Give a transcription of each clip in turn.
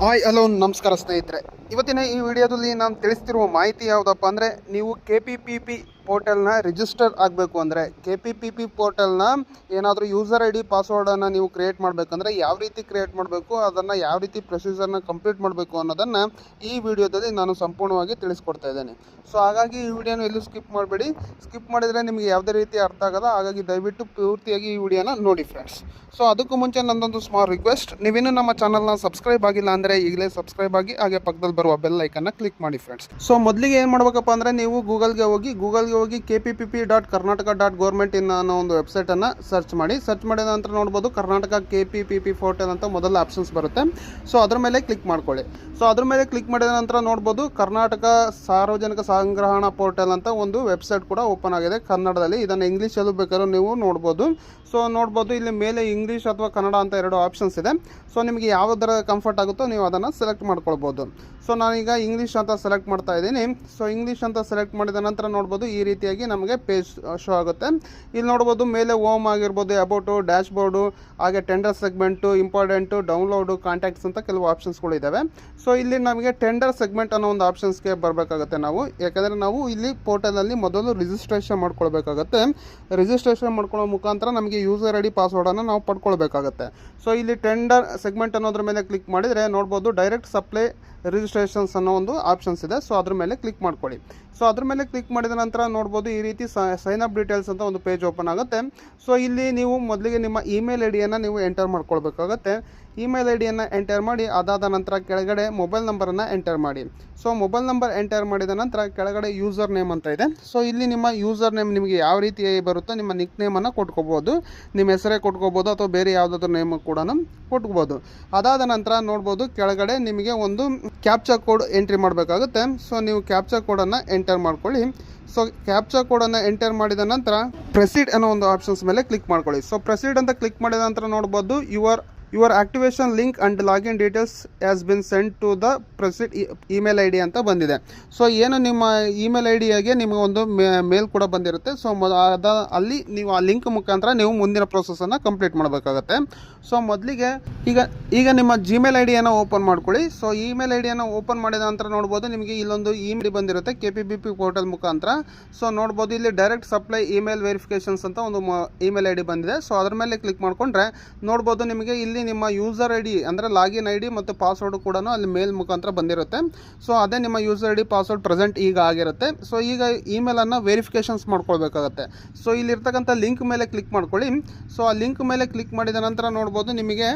Hi, hello, ನಮಸ್ಕಾರ ಸ್ನೇಹಿತರೆ. ಇವತ್ತಿನ ಈ ವಿಡಿಯೋದಲ್ಲಿ ನಾನು ತಿಳಿಸ್ತಿರುವ ಮಾಹಿತಿ ಯಾವುದಪ್ಪ ಅಂದರೆ ನೀವು ಕೆ ಪಿ ಪಿ ಪಿ ಪೋರ್ಟಲ್ನ ರಿಜಿಸ್ಟರ್ ಆಗಬೇಕು ಅಂದರೆ ಕೆ ಪಿ ಪಿ ಪಿ ಪೋರ್ಟಲ್ನ ಏನಾದರೂ ಯೂಸರ್ ಐ ಡಿ ಪಾಸ್ವರ್ಡನ್ನು ನೀವು ಕ್ರಿಯೇಟ್ ಮಾಡಬೇಕಂದ್ರೆ ಯಾವ ರೀತಿ ಕ್ರಿಯೇಟ್ ಮಾಡಬೇಕು, ಅದನ್ನು ಯಾವ ರೀತಿ ಪ್ರೊಸೀಜರ್ನ ಕಂಪ್ಲೀಟ್ ಮಾಡಬೇಕು ಅನ್ನೋದನ್ನು ಈ ವಿಡಿಯೋದಲ್ಲಿ ನಾನು ಸಂಪೂರ್ಣವಾಗಿ ತಿಳಿಸ್ಕೊಡ್ತಾ ಇದ್ದೇನೆ. ಸೊ ಹಾಗಾಗಿ ಈ ವಿಡಿಯೋನ ಎಲ್ಲೂ ಸ್ಕಿಪ್ ಮಾಡಬೇಡಿ. ಸ್ಕಿಪ್ ಮಾಡಿದರೆ ನಿಮಗೆ ಯಾವುದೇ ರೀತಿ ಅರ್ಥ ಆಗದ ಹಾಗಾಗಿ ದಯವಿಟ್ಟು ಪೂರ್ತಿಯಾಗಿ ಈ ವಿಡಿಯೋನ ನೋಡಿ ಫ್ರೆಂಡ್ಸ್ ಸೊ ಅದಕ್ಕೂ ಮುಂಚೆ ನನ್ನೊಂದು ಸ್ಮಾಲ್ ರಿಕ್ವೆಸ್ಟ್ ನೀವೇನು ನಮ್ಮ ಚಾನಲ್ನ ಸಬ್ಸ್ಕ್ರೈಬ್ ಆಗಿಲ್ಲ ಅಂದರೆ ಈಗಲೇ ಸಬ್ಸ್ಕ್ರೈಬ್ ಆಗಿ ಹಾಗೆ ಪಕ್ಕದಲ್ಲಿ ಬರುವ ಬೆಲ್ ಐಕನ್ನ ಕ್ಲಿಕ್ ಮಾಡಿ ಫ್ರೆಂಡ್ಸ್ ಸೊ ಮೊದಲಿಗೆ ಏನು ಮಾಡಬೇಕಪ್ಪ ಅಂದರೆ ನೀವು ಗೂಗಲ್ಗೆ ಹೋಗಿ ಗೂಗಲ್ಗೆ ಹೋಗಿ K P P P dot Karnataka dot government in ಅನ್ನೋ ಒಂದು ವೆಬ್ಸೈಟನ್ನು ಸರ್ಚ್ ಮಾಡಿ. ಸರ್ಚ್ ಮಾಡಿದ ನಂತರ ನೋಡ್ಬೋದು Karnataka K P P P portal ಅಂತ ಮೊದಲ ಆಪ್ಷನ್ಸ್ ಬರುತ್ತೆ. ಸೊ ಅದ್ರ ಮೇಲೆ ಕ್ಲಿಕ್ ಮಾಡ್ಕೊಳ್ಳಿ. ಸೊ ಅದ್ರ ಮೇಲೆ ಕ್ಲಿಕ್ ಮಾಡಿದ ನಂತರ ನೋಡ್ಬೋದು ಕರ್ನಾಟಕ ಸಾರ್ವಜನಿಕ ಸಂಗ್ರಹಣಾ ಪೋರ್ಟಲ್ ಅಂತ ಒಂದು ವೆಬ್ಸೈಟ್ ಕೂಡ ಓಪನ್ ಆಗಿದೆ ಕನ್ನಡದಲ್ಲಿ. ಇದನ್ನು ಇಂಗ್ಲೀಷಲ್ಲೂ ಬೇಕಾದ್ರೂ ನೀವು ನೋಡ್ಬೋದು. ಸೊ ನೋಡ್ಬೋದು ಇಲ್ಲಿ ಮೇಲೆ ಇಂಗ್ಲೀಷ್ ಅಥವಾ ಕನ್ನಡ ಅಂತ ಎರಡು ಆಪ್ಷನ್ಸ್ ಇದೆ. ಸೊ ನಿಮಗೆ ಯಾವುದರ ಕಂಫರ್ಟ್ ಆಗುತ್ತೋ ನೀವು ಅದನ್ನು ಸೆಲೆಕ್ಟ್ ಮಾಡ್ಕೊಳ್ಬೋದು. ಸೊ ನಾನೀಗ ಇಂಗ್ಲೀಷ್ ಅಂತ ಸೆಲೆಕ್ಟ್ ಮಾಡ್ತಾ ಇದ್ದೀನಿ. ಸೊ ಇಂಗ್ಲೀಷ್ ಅಂತ ಸೆಲೆಕ್ಟ್ ಮಾಡಿದ ನಂತರ ನೋಡ್ಬೋದು ಈ ರೀತಿಯಾಗಿ ನಮಗೆ ಪೇಜ್ ಶೋ ಆಗುತ್ತೆ. ಇಲ್ಲಿ ನೋಡ್ಬೋದು ಮೇಲೆ ಓಮ್ ಆಗಿರ್ಬೋದು ಅಬೌಟು ಡ್ಯಾಶ್ ಬೋರ್ಡು ಹಾಗೆ tender segment important download contacts ಅಂತ ಕೆಲವು ಆಪ್ಷನ್ಸ್ಗಳಿದ್ದಾವೆ ಸೊ ಇಲ್ಲಿ ನಮಗೆ ಟೆಂಡರ್ ಸೆಗ್ಮೆಂಟ್ ಅನ್ನೋ ಒಂದು ಆಪ್ಷನ್ಸ್ಗೆ ಬರಬೇಕಾಗುತ್ತೆ ನಾವು. ಯಾಕಂದರೆ ನಾವು ಇಲ್ಲಿ ಪೋರ್ಟಲಲ್ಲಿ ಮೊದಲು ರಿಜಿಸ್ಟ್ರೇಷನ್ ಮಾಡ್ಕೊಳ್ಬೇಕಾಗತ್ತೆ. ರಿಜಿಸ್ಟ್ರೇಷನ್ ಮಾಡ್ಕೊಳ್ಳೋ ಮುಖಾಂತರ ನಮಗೆ ಯೂಸರ್ ಐ ಡಿ ಪಾಸ್ವರ್ಡನ್ನು ನಾವು ಪಡ್ಕೊಳ್ಬೇಕಾಗತ್ತೆ. ಸೊ ಇಲ್ಲಿ ಟೆಂಡರ್ ಸೆಗ್ಮೆಂಟ್ ಅನ್ನೋದ್ರ ಮೇಲೆ ಕ್ಲಿಕ್ ಮಾಡಿದರೆ ನೋಡ್ಬೋದು ಡೈರೆಕ್ಟ್ ಸಪ್ಲೈ ರಿಜಿಸ್ಟ್ರೇಷನ್ಸ್ ಅನ್ನೋ ಒಂದು ಆಪ್ಷನ್ಸ್ ಇದೆ. ಸೊ ಅದ್ರ ಮೇಲೆ ಕ್ಲಿಕ್ ಮಾಡ್ಕೊಳ್ಳಿ. ಸೊ ಅದ್ರ ಮೇಲೆ ಕ್ಲಿಕ್ ಮಾಡಿದ ನಂತರ ನೋಡ್ಬೋದು ಈ ರೀತಿ ಸೈನ್ ಅಪ್ ಡೀಟೇಲ್ಸ್ ಅಂತ ಒಂದು ಪೇಜ್ ಓಪನ್ ಆಗುತ್ತೆ. ಸೊ ಇಲ್ಲಿ ನೀವು ಮೊದಲಿಗೆ ನಿಮ್ಮ ಇಮೇಲ್ ಐ ಡಿಯನ್ನು ನೀವು ಎಂಟರ್ ಮಾಡ್ಕೊಳ್ಬೇಕಾಗತ್ತೆ. ಇಮೇಲ್ ಐ ಡಿಯನ್ನು ಎಂಟರ್ ಮಾಡಿ, ಅದಾದ ನಂತರ ಕೆಳಗಡೆ ಮೊಬೈಲ್ ನಂಬರನ್ನು ಎಂಟರ್ ಮಾಡಿ. ಸೊ ಮೊಬೈಲ್ ನಂಬರ್ ಎಂಟರ್ ಮಾಡಿದ ನಂತರ ಕೆಳಗಡೆ ಯೂಸರ್ ನೇಮ್ ಅಂತ ಇದೆ. ಸೊ ಇಲ್ಲಿ ನಿಮ್ಮ ಯೂಸರ್ ನೇಮ್ ನಿಮಗೆ ಯಾವ ರೀತಿ ಬರುತ್ತೋ ನಿಮ್ಮ ನಿಕ್ ನೇಮನ್ನು ಕೊಟ್ಕೋಬೋದು. ನಿಮ್ಮ ಹೆಸರೇ ಕೊಟ್ಕೋಬೋದು ಅಥವಾ ಬೇರೆ ಯಾವುದಾದ್ರೂ ನೇಮ್ ಕೂಡ ಕೊಟ್ಕೋಬೋದು. ಅದಾದ ನಂತರ ನೋಡ್ಬೋದು ಕೆಳಗಡೆ ನಿಮಗೆ ಒಂದು ಕ್ಯಾಪ್ಚಾ ಕೋಡ್ ಎಂಟ್ರಿ ಮಾಡಬೇಕಾಗುತ್ತೆ. ಸೊ ನೀವು ಕ್ಯಾಪ್ಚಾ ಕೋಡನ್ನು ಎಂಟರ್ ಮಾಡ್ಕೊಳ್ಳಿ. ಸೊ ಕ್ಯಾಪ್ಚಾ ಕೋಡನ್ನು ಎಂಟರ್ ಮಾಡಿದ ನಂತರ ಪ್ರೆಸಿಡ್ ಅನ್ನೋ ಒಂದು ಆಪ್ಷನ್ಸ್ ಮೇಲೆ ಕ್ಲಿಕ್ ಮಾಡ್ಕೊಳ್ಳಿ. ಸೊ ಪ್ರೆಸಿಡ್ ಅಂತ ಕ್ಲಿಕ್ ಮಾಡಿದ ನಂತರ ನೋಡ್ಬೋದು your your activation link and login details as been send to the proceed email I D ಅಂತ ಬಂದಿದೆ. ಸೊ ಏನು ನಿಮ್ಮ ಇಮೇಲ್ ಐ ಡಿಯಾಗೆ ನಿಮಗೆ ಒಂದು ಮೇಲ್ ಕೂಡ ಬಂದಿರುತ್ತೆ. ಸೊ ಅದ, ಅಲ್ಲಿ ನೀವು ಆ ಲಿಂಕ್ ಮುಖಾಂತರ ನೀವು ಮುಂದಿನ ಪ್ರೊಸೆಸನ್ನು ಕಂಪ್ಲೀಟ್ ಮಾಡಬೇಕಾಗತ್ತೆ. ಸೊ ಮೊದಲಿಗೆ ಈಗ ಈಗ ನಿಮ್ಮ ಜಿಮೇಲ್ ಐ ಡಿಯನ್ನು ಓಪನ್ ಮಾಡ್ಕೊಳ್ಳಿ. ಸೊ ಇಮೇಲ್ ಐ ಡಿಯನ್ನು ಓಪನ್ ಮಾಡಿದ ನಂತರ ನೋಡ್ಬೋದು ನಿಮಗೆ ಇಲ್ಲೊಂದು ಇಮೇಲ್ ಬಂದಿರುತ್ತೆ K P B P portal ಮುಖಾಂತರ. ಸೊ ನೋಡ್ಬೋದು ಇಲ್ಲಿ ಡೈರೆಕ್ಟ್ ಸಪ್ಲೈ ಇಮೇಲ್ ವೆರಿಫಿಕೇಷನ್ಸ್ ಅಂತ ಒಂದು ಇಮೇಲ್ ಐ ಡಿ ಬಂದಿದೆ. ಸೊ ಅದ್ರ ಮೇಲೆ ಕ್ಲಿಕ್ ಮಾಡಿಕೊಂಡ್ರೆ ನೋಡ್ಬೋದು ನಿಮಗೆ ಇಲ್ಲಿ ನಿಮ್ಮ ಯೂಸರ್ ಐ ಡಿ ಅಂದರೆ ಲಾಗಿನ್ ಐ ಡಿ ಮತ್ತು ಪಾಸ್ವರ್ಡ್ ಕೂಡ ಅಲ್ಲಿ ಮೇಲ್ ಮುಖಾಂತರ ಬಂದಿರುತ್ತೆ. ಸೊ ಅದೇ ನಿಮ್ಮ user I D password present ಈಗ ಆಗಿರುತ್ತೆ. ಸೊ ಈಗ ಇಮೇಲನ್ನು ವೆರಿಫಿಕೇಷನ್ಸ್ ಮಾಡ್ಕೊಳ್ಬೇಕಾಗತ್ತೆ. ಸೊ ಇಲ್ಲಿರ್ತಕ್ಕಂಥ ಲಿಂಕ್ ಮೇಲೆ ಕ್ಲಿಕ್ ಮಾಡ್ಕೊಳ್ಳಿ. ಸೊ ಆ ಲಿಂಕ್ ಮೇಲೆ ಕ್ಲಿಕ್ ಮಾಡಿದ ನಂತರ ನೋಡ್ಬೋದು ನಿಮಗೆ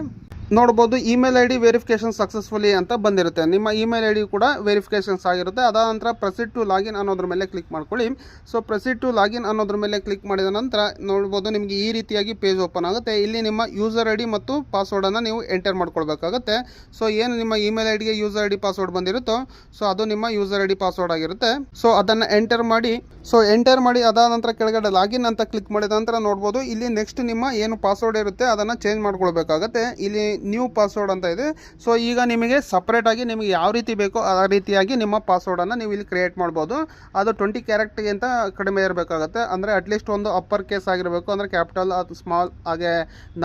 ನೋಡ್ಬೋದು email I D verification successfully ಅಂತ ಬಂದಿರುತ್ತೆ. ನಿಮ್ಮ ಇಮೇಲ್ ಐ ಡಿ ಕೂಡ ವೆರಿಫಿಕೇಷನ್ಸ್ ಆಗಿರುತ್ತೆ. ಅದಾದ ನಂತರ ಪ್ರಸಿಡ್ ಟು ಲಾಗಿನ್ ಅನ್ನೋದ್ರ ಮೇಲೆ ಕ್ಲಿಕ್ ಮಾಡ್ಕೊಳ್ಳಿ. ಸೊ ಪ್ರೊಸಿಡ್ ಟು ಲಾಗಿನ್ ಅನ್ನೋದ್ರ ಮೇಲೆ ಕ್ಲಿಕ್ ಮಾಡಿದ ನಂತರ ನೋಡ್ಬೋದು ನಿಮಗೆ ಈ ರೀತಿಯಾಗಿ ಪೇಜ್ ಓಪನ್ ಆಗುತ್ತೆ. ಇಲ್ಲಿ ನಿಮ್ಮ ಯೂಸರ್ ಐ ಡಿ ಮತ್ತು ಪಾಸ್ವರ್ಡನ್ನು ನೀವು ಎಂಟರ್ ಮಾಡ್ಕೊಳ್ಬೇಕಾಗುತ್ತೆ. ಸೊ ಏನು ನಿಮ್ಮ ಇಮೇಲ್ ಐ ಡಿಗೆ ಯೂಸರ್ ಐ ಡಿ ಪಾಸ್ವರ್ಡ್ ಬಂದಿರುತ್ತೋ ಸೊ ಅದು ನಿಮ್ಮ ಯೂಸರ್ ಐ ಡಿ ಪಾಸ್ವರ್ಡ್ ಆಗಿರುತ್ತೆ. ಸೊ ಅದನ್ನು ಎಂಟರ್ ಮಾಡಿ. ಸೊ ಎಂಟರ್ ಮಾಡಿ ಅದಾದ ನಂತರ ಕೆಳಗಡೆ ಲಾಗಿನ್ ಅಂತ ಕ್ಲಿಕ್ ಮಾಡಿದ ನಂತರ ನೋಡ್ಬೋದು, ಇಲ್ಲಿ ನೆಕ್ಸ್ಟ್ ನಿಮ್ಮ ಏನು ಪಾಸ್ವರ್ಡ್ ಇರುತ್ತೆ ಅದನ್ನು ಚೇಂಜ್ ಮಾಡ್ಕೊಳ್ಬೇಕಾಗತ್ತೆ. ಇಲ್ಲಿ ನ್ಯೂ ಪಾಸ್ವರ್ಡ್ ಅಂತ ಇದೆ. ಸೊ ಈಗ ನಿಮಗೆ ಸಪ್ರೇಟಾಗಿ ನಿಮಗೆ ಯಾವ ರೀತಿ ಬೇಕೋ ಆ ರೀತಿಯಾಗಿ ನಿಮ್ಮ ಪಾಸ್ವರ್ಡನ್ನು ನೀವು ಇಲ್ಲಿ ಕ್ರಿಯೇಟ್ ಮಾಡ್ಬೋದು. ಅದು ಟ್ವೆಂಟಿ ಕ್ಯಾರೆಕ್ಟ್ಗಿಂತ ಕಡಿಮೆ ಇರಬೇಕಾಗುತ್ತೆ. ಅಂದರೆ ಅಟ್ಲೀಸ್ಟ್ ಒಂದು ಅಪ್ಪರ್ ಕೇಸ್ ಆಗಿರಬೇಕು. ಅಂದರೆ ಕ್ಯಾಪಿಟಲ್ ಅದು ಸ್ಮಾಲ್ ಹಾಗೆ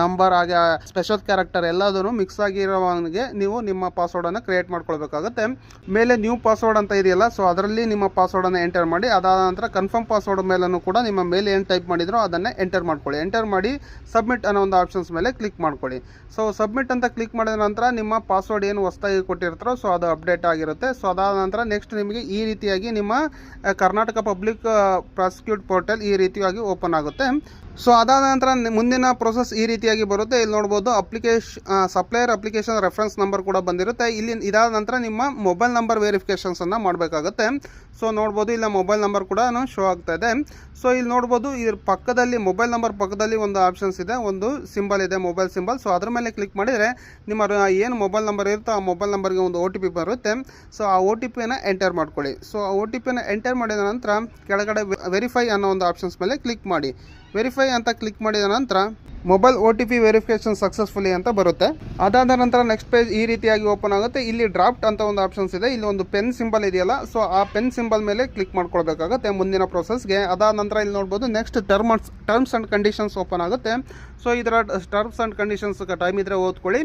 ನಂಬರ್ ಹಾಗೆ ಸ್ಪೆಷಲ್ ಕ್ಯಾರೆಕ್ಟರ್ ಎಲ್ಲದೂ ಮಿಕ್ಸ್ ಆಗಿರೋವನಿಗೆ ನೀವು ನಿಮ್ಮ ಪಾಸ್ವರ್ಡನ್ನು ಕ್ರಿಯೇಟ್ ಮಾಡ್ಕೊಳ್ಬೇಕಾಗುತ್ತೆ. ಮೇಲೆ ನ್ಯೂ ಪಾಸ್ವರ್ಡ್ ಅಂತ ಇದೆಯಲ್ಲ ಸೊ ಅದರಲ್ಲಿ ನಿಮ್ಮ ಪಾಸ್ವರ್ಡನ್ನು ಎಂಟರ್ ಮಾಡಿ, ಅದಾದ ನಂತರ ಕನ್ಫರ್ಮ್ ಪಾಸ್ವರ್ಡ್ ಮೇಲೂ ಕೂಡ ನಿಮ್ಮ ಮೇಲೆ ಏನು ಟೈಪ್ ಮಾಡಿದ್ರು ಅದನ್ನೇ ಎಂಟರ್ ಮಾಡ್ಕೊಳ್ಳಿ. ಎಂಟರ್ ಮಾಡಿ ಸಬ್ಮಿಟ್ ಅನ್ನೋ ಒಂದು ಆಪ್ಷನ್ಸ್ ಮೇಲೆ ಕ್ಲಿಕ್ ಮಾಡ್ಕೊಳ್ಳಿ. ಸೊ ಸಬ್ಮಿಟ್ ಅಂತ ಕ್ಲಿಕ್ ಮಾಡಿದ ನಂತರ ನಿಮ್ಮ ಪಾಸ್ವರ್ಡ್ ಏನು ಹೊಸದಾಗಿ ಕೊಟ್ಟಿರ್ತಾರೋ ಸೊ ಅದು ಅಪ್ಡೇಟ್ ಆಗಿರುತ್ತೆ. ಸೊ ಅದಾದ ನಂತರ ನೆಕ್ಸ್ಟ್ ನಿಮಗೆ ಈ ರೀತಿಯಾಗಿ ನಿಮ್ಮ ಕರ್ನಾಟಕ ಪಬ್ಲಿಕ್ ಪ್ರಾಸಿಕ್ಯೂಟ್ ಪೋರ್ಟಲ್ ಈ ರೀತಿಯಾಗಿ ಓಪನ್ ಆಗುತ್ತೆ. ಸೊ ಅದಾದ ನಂತರ ಮುಂದಿನ ಪ್ರೊಸೆಸ್ ಈ ರೀತಿಯಾಗಿ ಬರುತ್ತೆ. ಇಲ್ಲಿ ನೋಡ್ಬೋದು application supplier application reference number ಕೂಡ ಬಂದಿರುತ್ತೆ. ಇಲ್ಲಿ ಇದಾದ ನಂತರ ನಿಮ್ಮ ಮೊಬೈಲ್ ನಂಬರ್ ವೆರಿಫಿಕೇಷನ್ಸನ್ನು ಮಾಡಬೇಕಾಗುತ್ತೆ. ಸೊ ನೋಡ್ಬೋದು ಇಲ್ಲ ಮೊಬೈಲ್ ನಂಬರ್ ಕೂಡ ಶೋ ಆಗ್ತಾ ಇದೆ. ಸೊ ಇಲ್ಲಿ ನೋಡ್ಬೋದು ಇದ್ರ ಪಕ್ಕದಲ್ಲಿ ಮೊಬೈಲ್ ನಂಬರ್ ಪಕ್ಕದಲ್ಲಿ ಒಂದು ಆಪ್ಷನ್ಸ್ ಇದೆ. ಒಂದು ಸಿಂಬಲ್ ಇದೆ ಮೊಬೈಲ್ ಸಿಂಬಲ್ ಸೊ ಅದ್ರ ಮೇಲೆ ಕ್ಲಿಕ್ ಮಾಡಿದರೆ ನಿಮ್ಮ ಏನು ಮೊಬೈಲ್ ನಂಬರ್ ಇರುತ್ತೋ ಆ ಮೊಬೈಲ್ ನಂಬರ್ಗೆ ಒಂದು ಒ ಟಿ ಪಿ ಬರುತ್ತೆ. ಸೊ ಆ ಒ ಟಿ ಪಿಯನ್ನು ಎಂಟರ್ ಮಾಡ್ಕೊಳ್ಳಿ. ಸೊ ಆ ಒ ಟಿ ಪಿಯನ್ನು ಎಂಟರ್ ಮಾಡಿದ ನಂತರ ಕೆಳಗಡೆ ವೆರಿಫೈ ಅನ್ನೋ ಒಂದು ಆಪ್ಷನ್ಸ್ ಮೇಲೆ ಕ್ಲಿಕ್ ಮಾಡಿ. ವೆರಿಫೈ ಅಂತ ಕ್ಲಿಕ್ ಮಾಡಿದ ನಂತರ mobile O T P verification successfully ಅಂತ ಬರುತ್ತೆ. ಅದಾದ ನಂತರ ನೆಕ್ಸ್ಟ್ ಪೇಜ್ ಈ ರೀತಿಯಾಗಿ ಓಪನ್ ಆಗುತ್ತೆ. ಇಲ್ಲಿ ಡ್ರಾಫ್ಟ್ ಅಂತ ಒಂದು ಆಪ್ಷನ್ಸ್ ಇದೆ. ಇಲ್ಲಿ ಒಂದು ಪೆನ್ ಸಿಂಬಲ್ ಇದೆಯಲ್ಲ ಸೊ ಆ ಪೆನ್ ಸಿಂಬಲ್ ಮೇಲೆ ಕ್ಲಿಕ್ ಮಾಡ್ಕೊಳ್ಬೇಕಾಗುತ್ತೆ ಮುಂದಿನ ಪ್ರೊಸೆಸ್ಗೆ ಅದಾದ ನಂತರ ಇಲ್ಲಿ ನೋಡ್ಬೋದು next terms terms and conditions open ಆಗುತ್ತೆ. ಸೊ ಇದರ ಟರ್ಮ್ಸ್ ಆ್ಯಂಡ್ ಕಂಡೀಷನ್ಸ್ ಟೈಮ್ ಇದ್ರೆ ಓದ್ಕೊಳ್ಳಿ.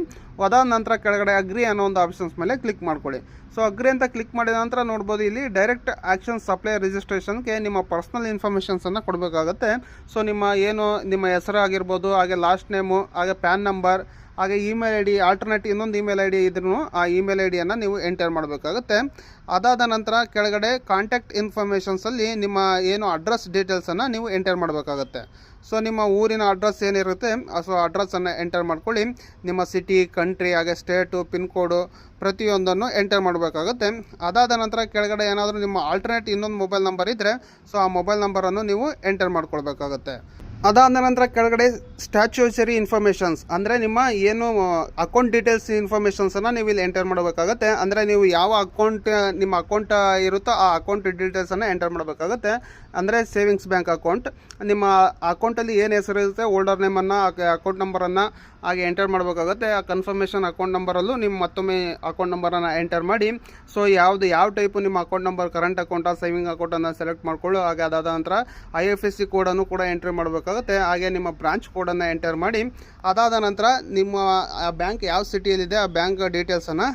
ಅದಾದ ನಂತರ ಕೆಳಗಡೆ ಅಗ್ರಿ ಅನ್ನೋ ಒಂದು ಆಪ್ಷನ್ಸ್ ಮೇಲೆ ಕ್ಲಿಕ್ ಮಾಡ್ಕೊಳ್ಳಿ. ಸೊ ಅಗ್ರಿ ಅಂತ ಕ್ಲಿಕ್ ಮಾಡಿದ ನಂತರ ನೋಡ್ಬೋದು ಇಲ್ಲಿ ಡೈರೆಕ್ಟ್ ಆ್ಯಕ್ಷನ್ ಸಪ್ಲೈ ರಿಜಿಸ್ಟ್ರೇಷನ್ಗೆ ನಿಮ್ಮ ಪರ್ಸ್ನಲ್ ಇನ್ಫಾರ್ಮೇಷನ್ಸನ್ನು ಕೊಡಬೇಕಾಗುತ್ತೆ. ಸೊ ನಿಮ್ಮ ಏನು, ನಿಮ್ಮ ಹೆಸರು ಆಗಿರ್ಬೋದು, ಹಾಗೆ ಲಾಸ್ಟ್ ನೇಮು ಹಾಗೆ ಪ್ಯಾನ್ ನಂಬರ್ ಹಾಗೆ ಇಮೇಲ್ ಐ ಡಿ ಆಲ್ಟರ್ನೇಟ್ ಇನ್ನೊಂದು ಇಮೇಲ್ ಐ ಡಿ ಇದ್ರೂ ಆ ಇಮೇಲ್ ಐ ಡಿಯನ್ನು ನೀವು ಎಂಟರ್ ಮಾಡಬೇಕಾಗುತ್ತೆ. ಅದಾದ ನಂತರ ಕೆಳಗಡೆ ಕಾಂಟ್ಯಾಕ್ಟ್ ಇನ್ಫಾರ್ಮೇಷನ್ಸಲ್ಲಿ ನಿಮ್ಮ ಏನು ಅಡ್ರೆಸ್ ಡೀಟೇಲ್ಸನ್ನು ನೀವು ಎಂಟರ್ ಮಾಡಬೇಕಾಗುತ್ತೆ. ಸೊ ನಿಮ್ಮ ಊರಿನ ಅಡ್ರೆಸ್ ಏನಿರುತ್ತೆ ಸೊ ಅಡ್ರೆಸ್ಸನ್ನು ಎಂಟರ್ ಮಾಡ್ಕೊಳ್ಳಿ. ನಿಮ್ಮ ಸಿಟಿ ಕಂಟ್ರಿ ಹಾಗೆ ಸ್ಟೇಟು ಪಿನ್ ಕೋಡು ಪ್ರತಿಯೊಂದನ್ನು ಎಂಟರ್ ಮಾಡಬೇಕಾಗುತ್ತೆ. ಅದಾದ ನಂತರ ಕೆಳಗಡೆ ಏನಾದರೂ ನಿಮ್ಮ ಆಲ್ಟರ್ನೇಟ್ ಇನ್ನೊಂದು ಮೊಬೈಲ್ ನಂಬರ್ ಇದ್ದರೆ ಸೊ ಆ ಮೊಬೈಲ್ ನಂಬರನ್ನು ನೀವು ಎಂಟರ್ ಮಾಡ್ಕೊಳ್ಬೇಕಾಗುತ್ತೆ. ಅದಾದ ನಂತರ ಕೆಳಗಡೆ ಸ್ಟ್ಯಾಚ್ಯೂಚರಿ ಇನ್ಫಾರ್ಮೇಷನ್ಸ್ ಅಂದರೆ ನಿಮ್ಮ ಏನು ಅಕೌಂಟ್ ಡೀಟೇಲ್ಸ್ ಇನ್ಫಾರ್ಮೇಷನ್ಸನ್ನು ನೀವು ಇಲ್ಲಿ ಎಂಟರ್ ಮಾಡಬೇಕಾಗುತ್ತೆ. ಅಂದರೆ ನೀವು ಯಾವ ಅಕೌಂಟ್ ನಿಮ್ಮ ಅಕೌಂಟ್ ಇರುತ್ತೋ ಆ ಅಕೌಂಟ್ ಡೀಟೇಲ್ಸನ್ನು ಎಂಟರ್ ಮಾಡಬೇಕಾಗುತ್ತೆ. ಅಂದರೆ ಸೇವಿಂಗ್ಸ್ ಬ್ಯಾಂಕ್ ಅಕೌಂಟ್ ನಿಮ್ಮ ಅಕೌಂಟಲ್ಲಿ ಏನು ಹೆಸರು ಇರುತ್ತೆ ಓಲ್ಡರ್ ನೇಮನ್ನು ಅಕೌಂಟ್ ನಂಬರನ್ನು ಹಾಗೆ ಎಂಟರ್ ಮಾಡಬೇಕಾಗುತ್ತೆ. ಆ ಕನ್ಫರ್ಮೇಷನ್ ಅಕೌಂಟ್ ನಂಬರಲ್ಲೂ ನಿಮ್ಮ ಮತ್ತೊಮ್ಮೆ ಅಕೌಂಟ್ ನಂಬರನ್ನು ಎಂಟರ್ ಮಾಡಿ. ಸೊ ಯಾವುದು, ಯಾವ ಟೈಪು ನಿಮ್ಮ ಅಕೌಂಟ್ ನಂಬರ್ ಕರೆಂಟ್ ಅಕೌಂಟಾ ಸೇವಿಂಗ್ ಅಕೌಂಟನ್ನು ಸೆಲೆಕ್ಟ್ ಮಾಡ್ಕೊಳ್ಳು ಹಾಗೆ ಅದಾದ ನಂತರ ಐ ಎಫ್ ಎಸ್ ಸಿ ಕೋಡನ್ನು ಕೂಡ ಎಂಟ್ರಿ ಮಾಡಬೇಕಾಗುತ್ತೆ ಹಾಗೆ ನಿಮ್ಮ ಬ್ರಾಂಚ್ ಕೋಡನ್ನು ಎಂಟರ್ ಮಾಡಿ, ಅದಾದ ನಂತರ ನಿಮ್ಮ ಬ್ಯಾಂಕ್ ಯಾವ ಸಿಟಿಯಲ್ಲಿದೆ ಆ ಬ್ಯಾಂಕ್ ಡೀಟೇಲ್ಸನ್ನು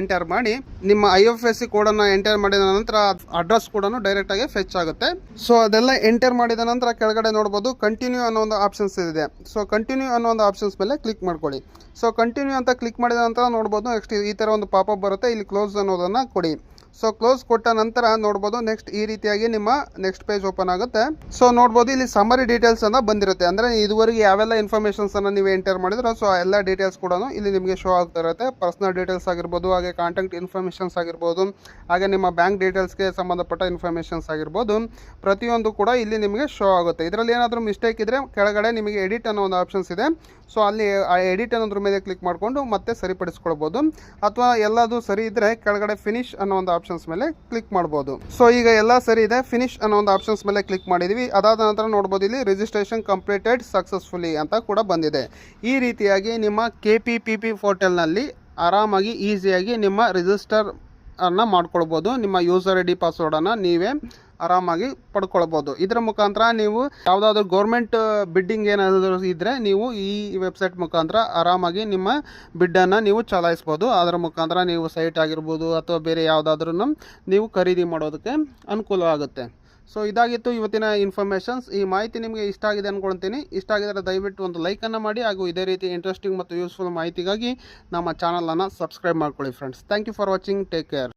ಎಂಟರ್ ಮಾಡಿ, ನಿಮ್ಮ ಐ ಎಫ್ ಎಸ್ ಸಿ ಕೋಡನ್ನು ಎಂಟರ್ ಮಾಡಿದ ನಂತರ ಅಡ್ರೆಸ್ ಕೋಡನ್ನು ಡೈರೆಕ್ಟಾಗಿ ಫೆಚ್ ಆಗುತ್ತೆ. ಸೊ ಅದೆಲ್ಲ ಎಂಟರ್ ಮಾಡಿದ ನಂತರ ಕೆಳಗಡೆ ನೋಡ್ಬೋದು ಕಂಟಿನ್ಯೂ ಅನ್ನೋ ಒಂದು ಆಪ್ಷನ್ಸ್ ಇದೆ. ಸೊ ಕಂಟಿನ್ಯೂ ಅನ್ನೋ ಒಂದು ಆಪ್ಷನ್ಸ್ ಮೇಲೆ ಕ್ಲಿಕ್ ಮಾಡ್ಕೊಳ್ಳಿ. ಸೊ ಕಂಟಿನ್ಯೂ ಅಂತ ಕ್ಲಿಕ್ ಮಾಡಿದ ನಂತರ ನೋಡ್ಬೋದು ನೆಕ್ಸ್ಟ್ ಈ ಥರ ಒಂದು ಪಾಪಪ್ ಬರುತ್ತೆ. ಇಲ್ಲಿ ಕ್ಲೋಸ್ ಅನ್ನೋದನ್ನು ಕೊಡಿ. ಸೊ ಕ್ಲೋಸ್ ಕೊಟ್ಟ ನಂತರ ನೋಡ್ಬೋದು ನೆಕ್ಸ್ಟ್ ಈ ರೀತಿಯಾಗಿ ನಿಮ್ಮ ನೆಕ್ಸ್ಟ್ ಪೇಜ್ ಓಪನ್ ಆಗುತ್ತೆ. ಸೊ ನೋಡ್ಬೋದು ಇಲ್ಲಿ ಸಮರಿ ಡೀಟೇಲ್ಸ್ ಅನ್ನ ಬಂದಿರುತ್ತೆ. ಅಂದ್ರೆ ಇದುವರೆಗೆ ಯಾವೆಲ್ಲ ಇನ್ಫಾರ್ಮೇಷನ್ಸ್ ಅನ್ನ ನೀವು ಎಂಟರ್ ಮಾಡಿದ್ರೆ ಸೊ ಎಲ್ಲ ಡೀಟೇಲ್ಸ್ ಕೂಡ ಇಲ್ಲಿ ನಿಮಗೆ ಶೋ ಆಗ್ತಾ ಇರುತ್ತೆ. ಪರ್ಸನಲ್ ಡೀಟೇಲ್ಸ್ ಆಗಿರ್ಬೋದು, ಹಾಗೆ ಕಾಂಟ್ಯಾಕ್ಟ್ ಇನ್ಫಾರ್ಮೇಷನ್ಸ್ ಆಗಿರ್ಬೋದು, ಹಾಗೆ ನಿಮ್ಮ ಬ್ಯಾಂಕ್ ಡೀಟೇಲ್ಸ್ಗೆ ಸಂಬಂಧಪಟ್ಟ ಇನ್ಫಾರ್ಮೇಷನ್ಸ್ ಆಗಿರ್ಬೋದು, ಪ್ರತಿಯೊಂದು ಕೂಡ ಇಲ್ಲಿ ನಿಮಗೆ ಶೋ ಆಗುತ್ತೆ. ಇದರಲ್ಲಿ ಏನಾದರೂ ಮಿಸ್ಟೇಕ್ ಇದ್ರೆ ಕೆಳಗಡೆ ನಿಮಗೆ ಎಡಿಟ್ ಅನ್ನೋ ಒಂದು ಆಪ್ಷನ್ಸ್ ಇದೆ. ಸೊ ಅಲ್ಲಿ ಆ ಎಡಿಟ್ ಅನ್ನೋದ್ರ ಮೇಲೆ ಕ್ಲಿಕ್ ಮಾಡಿಕೊಂಡು ಮತ್ತೆ ಸರಿಪಡಿಸ್ಕೊಳ್ಬೋದು. ಅಥವಾ ಎಲ್ಲದೂ ಸರಿ ಇದ್ರೆ ಕೆಳಗಡೆ ಫಿನಿಶ್ ಅನ್ನೋ ಒಂದು ಆಪ್ಷನ್ಸ್ ಮೇಲೆ ಕ್ಲಿಕ್ ಮಾಡ್ಬೋದು. ಸೊ ಈಗ ಎಲ್ಲ ಸರಿ ಇದೆ. ಫಿನಿಶ್ ಅನ್ನೋ ಒಂದು ಆಪ್ಷನ್ಸ್ ಮೇಲೆ ಕ್ಲಿಕ್ ಮಾಡಿದೀವಿ. ಅದಾದ ನಂತರ ನೋಡ್ಬೋದು ಇಲ್ಲಿ ರಿಜಿಸ್ಟ್ರೇಷನ್ ಕಂಪ್ಲೀಟೆಡ್ ಸಕ್ಸಸ್ಫುಲಿ ಅಂತ ಕೂಡ ಬಂದಿದೆ. ಈ ರೀತಿಯಾಗಿ ನಿಮ್ಮ ಕೆ ಪಿ ಪಿ ಪಿ ಪೋರ್ಟಲ್ನಲ್ಲಿ ಆರಾಮಾಗಿ ಈಸಿಯಾಗಿ ನಿಮ್ಮ ರಿಜಿಸ್ಟರ್ ಅನ್ನು ಮಾಡ್ಕೊಳ್ಬೋದು. ನಿಮ್ಮ ಯೂಸರ್ ಐ ಡಿ ಪಾಸ್ವರ್ಡನ್ನು ನೀವೇ ಆರಾಮಾಗಿ ಪಡ್ಕೊಳ್ಬೋದು. ಇದರ ಮುಖಾಂತರ ನೀವು ಯಾವುದಾದ್ರೂ ಗೌರ್ಮೆಂಟ್ ಬಿಡ್ಡಿಂಗ್ ಏನಾದರೂ ಇದ್ದರೆ ನೀವು ಈ ವೆಬ್ಸೈಟ್ ಮುಖಾಂತರ ಆರಾಮಾಗಿ ನಿಮ್ಮ ಬಿಡ್ಡನ್ನು ನೀವು ಚಲಾಯಿಸ್ಬೋದು. ಅದರ ಮುಖಾಂತರ ನೀವು ಸೈಟ್ ಆಗಿರ್ಬೋದು ಅಥವಾ ಬೇರೆ ಯಾವುದಾದ್ರೂ ನೀವು ಖರೀದಿ ಮಾಡೋದಕ್ಕೆ ಅನುಕೂಲ ಆಗುತ್ತೆ. ಸೊ ಇದಾಗಿತ್ತು ಇವತ್ತಿನ ಇನ್ಫಾರ್ಮೇಷನ್ಸ್ ಈ ಮಾಹಿತಿ ನಿಮಗೆ ಇಷ್ಟ ಆಗಿದೆ ಅಂದ್ಕೊಳ್ತೀನಿ ಇಷ್ಟ ಆಗಿದ್ರೆ ದಯವಿಟ್ಟು ಒಂದು ಲೈಕನ್ನು ಮಾಡಿ ಹಾಗೂ ಇದೇ ರೀತಿ ಇಂಟ್ರೆಸ್ಟಿಂಗ್ ಮತ್ತು ಯೂಸ್ಫುಲ್ ಮಾಹಿತಿಗಾಗಿ ನಮ್ಮ ಚಾನಲನ್ನು ಸಬ್ಸ್ಕ್ರೈಬ್ ಮಾಡ್ಕೊಳ್ಳಿ friends thank you for watching take care